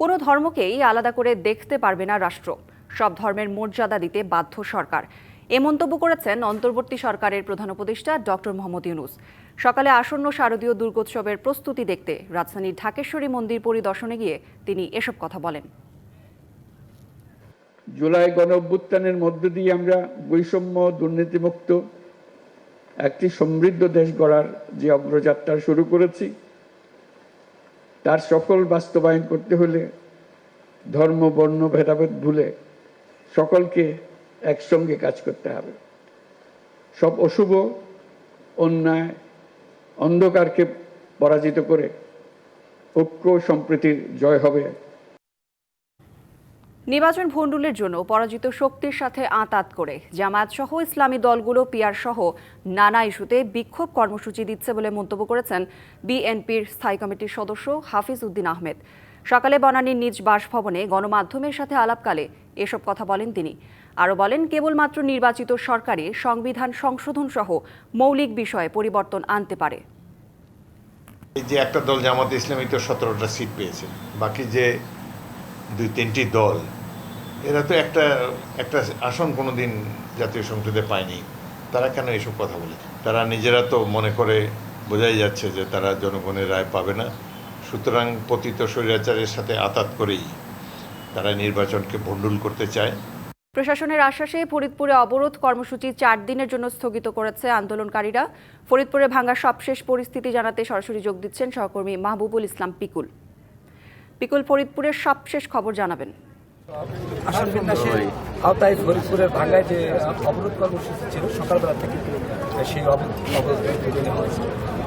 কোনো ধর্মকেই আলাদা করে দেখতে পারবে না রাষ্ট্র। সব ধর্মের মর্যাদা দিতে বাধ্য সরকার। এ মন্তব্য করেছেন অন্তর্বর্তী সরকারের প্রধান উপদেষ্টা ডক্টর মোহাম্মদ ইউনুস। সকালে আসন্ন শারদীয় দুর্গোৎসবের প্রস্তুতি দেখতে রাজধানীর ঢাকেশ্বরী মন্দির পরিদর্শনে গিয়ে তিনি এসব কথা বলেন। জুলাই গণ অভ্যুত্থানের মধ্য দিয়ে আমরা বৈষম্য, দুর্নীতিমুক্ত একটি সমৃদ্ধ দেশ গড়ার যে অগ্রযাত্রা শুরু করেছি তার সকল বাস্তবায়ন করতে হলে ধর্ম, বর্ণ, ভেদাভেদ ভুলে সকলকে একসঙ্গে কাজ করতে হবে। সব অশুভ অন্যায়, অন্ধকারকে পরাজিত করে ঐক্য সম্প্রীতির জয় হবে। নির্বাচন ভণ্ডুলের জন্য পরাজিত শক্তির সাথে আঁতাত করে। জামায়াত সহ ইসলামী দলগুলো পিয়ার সহ নানা ইস্যুতে বিক্ষোভ কর্মসূচি দিচ্ছে বলে মন্তব্য করেছেন বিএনপির স্থায়ী কমিটির সদস্য হাফিজ উদ্দিন আহমেদ। সকালে বনানীর নিজ বাসভবনে গণমাধ্যমের সাথে আলাপকালে এসব কথা বলেন তিনি। আরও বলেন, কেবলমাত্র নির্বাচিত সরকারে সংবিধান সংশোধন সহ মৌলিক বিষয়ে পরিবর্তন আনতে পারে। এই যে একটা দল জামাত ইসলামী তো সতেরোটা সিট পেয়েছে। বাকি যে দুই তিনটি দল, এরা তো একটা একটা আসন কোনো দিন জাতীয় সংসদে পায়নি। তারা কেন এসব কথা বলে? তারা নিজেরা তো মনে করে বোঝাই যাচ্ছে যে তারা জনগণের রায় পাবে না। সুতরাং পতিত স্বৈরাচারের সাথে আতাত করেই তারা নির্বাচনকে ভণ্ডুল করতে চায়। প্রশাসনের আশ্বাসে ফরিদপুরে অবরোধ কর্মসূচি চার দিনের জন্য স্থগিত করেছে আন্দোলনকারীরা। ফরিদপুরে ভাঙা সবশেষ পরিস্থিতি জানাতে সরাসরি যোগ দিচ্ছেন সহকর্মী মাহবুবুল ইসলাম পিকুল। পিকুল ফরিদপুরের সবশেষ খবর জানাবেন। আসন বিন্যাসের আওতায় ফরিদপুরের ভাঙ্গায় যে অবরোধ কর্মসূচি ছিল, সকালবেলা থেকে সেই অবরোধ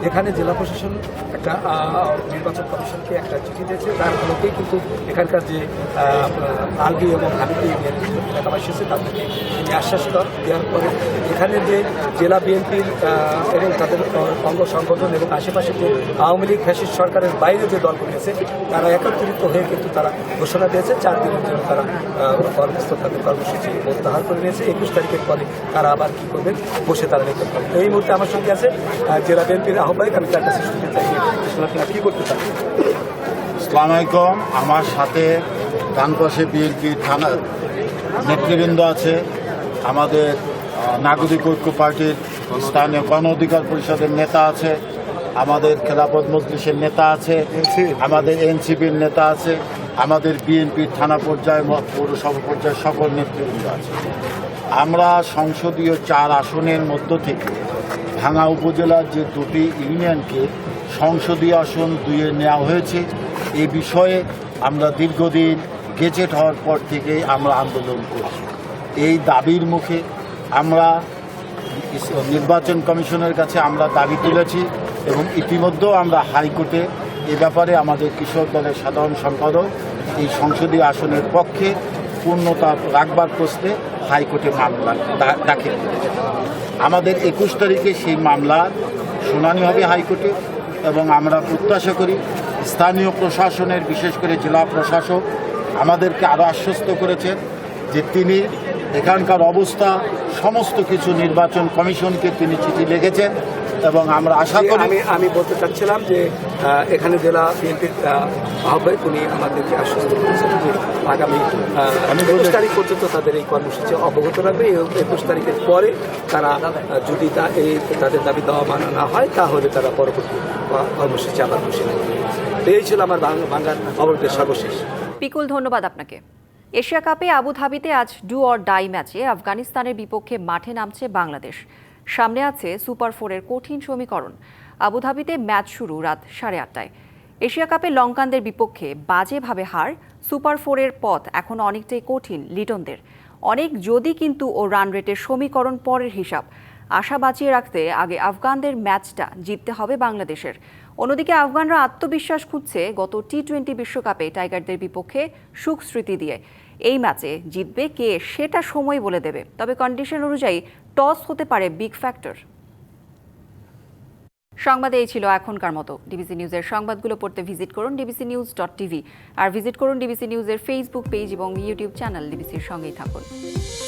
এখানে জেলা প্রশাসন একটা নির্বাচন কমিশনকে একটা চিঠি দিয়েছে। তার ফলতেই কিন্তু এখানকার যে আলবি এবং হাবিবি এলাকাবাসী আছে, তাদেরকে তিনি আশ্বাস দেওয়ার পরে এখানে যে জেলা বিএনপির এবং তাদের অঙ্গ সংগঠন এবং আশেপাশে যে আওয়ামী লীগ, ফ্যাসিস্ট সরকারের বাইরে যে দলগুলি আছে, তারা একত্রিত হয়ে কিন্তু তারা ঘোষণা দিয়েছে। চার দিনের জন্য তারা কর্মস্থ তাদের কর্মসূচি প্রত্যাহার করে নিয়েছে। একুশ তারিখের পরে তারা আবার কি করবেন, বসে তারা নিতে পারবে এই মুহূর্তে আমার সঙ্গে আছে জেলা বিএনপির আহ্বায়ক আমি তার কাছে শুনতে চাই। আপনারা কি করতে চান আসসালামু আমার সাথে ডানপাশে বিএনপি থানার নেতৃবৃন্দ আছে। আমাদের নাগরিক ঐক্য পার্টির স্থানীয় গণ অধিকার পরিষদের নেতা আছে। আমাদের খেলাপথ মজলিসের নেতা আছে। আমাদের এনসিপির নেতা আছে। আমাদের বিএনপির থানা পর্যায়ে পৌরসভা পর্যায়ে সকল নেতৃবৃন্দ আছে। আমরা সংসদীয় চার আসনের মধ্য থেকে ভাঙা উপজেলার যে দুটি ইউনিয়নকে সংসদীয় আসন দুয়ে নেওয়া হয়েছে। এ বিষয়ে আমরা দীর্ঘদিন গেজেট হওয়ার পর থেকেই আমরা আন্দোলন করছি। এই দাবির মুখে আমরা নির্বাচন কমিশনের কাছে আমরা দাবি তুলেছি এবং ইতিমধ্যেও আমরা হাইকোর্টে এ ব্যাপারে আমাদের কৃষক দলের সাধারণ সম্পাদক এই সংসদীয় আসনের পক্ষে পূর্ণতা রাখবার প্রশ্নে হাইকোর্টে মামলা দাখিল। আমাদের একুশ তারিখে সেই মামলা শুনানি হবে হাইকোর্টে এবং আমরা প্রত্যাশা করি স্থানীয় প্রশাসনের, বিশেষ করে জেলা প্রশাসক আমাদেরকে আরও আশ্বস্ত করেছেন যে তিনি এখানকার অবস্থা সমস্ত কিছু নির্বাচন কমিশনকে তিনি চিঠি লিখেছেন এবং আমরা আশা করি আমি আমি বলতে চাচ্ছিলাম যে এখানে জেলা বিএনপির আহ্বায়ক উনি আমাদেরকে আশ্বস্ত করেছেন যে আগামী একুশ তারিখ পর্যন্ত তাদের এই কর্মসূচি অবগত রাখবে। এবং একুশ তারিখের পরে তারা যদি তা এই তাদের দাবি দেওয়া মানা না হয় তাহলে তারা পরবর্তী কর্মসূচি আবার ঘোষণা করবে। এই ছিল আমার বাংলার অবরোধের সর্বশেষ। পিকুল ধন্যবাদ আপনাকে। এশিয়া কাপে আবুধাবিতে আজ ডু অর ডাই ম্যাচে আফগানিস্তানের বিপক্ষে মাঠে নামছে বাংলাদেশ। সামনে আছে সুপার ফোরের কঠিন সমীকরণ। আবুধাবিতে ম্যাচ শুরু রাত সাড়ে আটটায়। এশিয়া কাপে লঙ্কানদের বিপক্ষে বাজেভাবে হার, সুপার ফোরের পথ এখন অনেকটাই কঠিন লিটনদের। অনেক যদি কিন্তু ও রান রেটের সমীকরণ পরের হিসাব। আশা বাঁচিয়ে রাখতে আগে আফগানদের ম্যাচটা জিততে হবে বাংলাদেশের। অন্যদিকে আফগানরা আত্মবিশ্বাস খুঁজছে গত টি টোয়েন্টি বিশ্বকাপে টাইগারদের বিপক্ষে সুখ স্মৃতি দিয়ে। এই ম্যাচে জিতবে কে সেটা সময় বলে দেবে। তবে কন্ডিশন অনুযায়ী টস হতে পারে বিগ ফ্যাক্টর সংবাদে এই ছিল এখনকার মতো। ডিবিসি নিউজের সংবাদগুলো পড়তে ভিজিট করুন ডিবিসি নিউজ ডট টিভি আর ভিজিট করুন ডিবিসি নিউজের ফেসবুক পেজ এবং ইউটিউব চ্যানেল ডিবিসির সঙ্গেই থাকুন।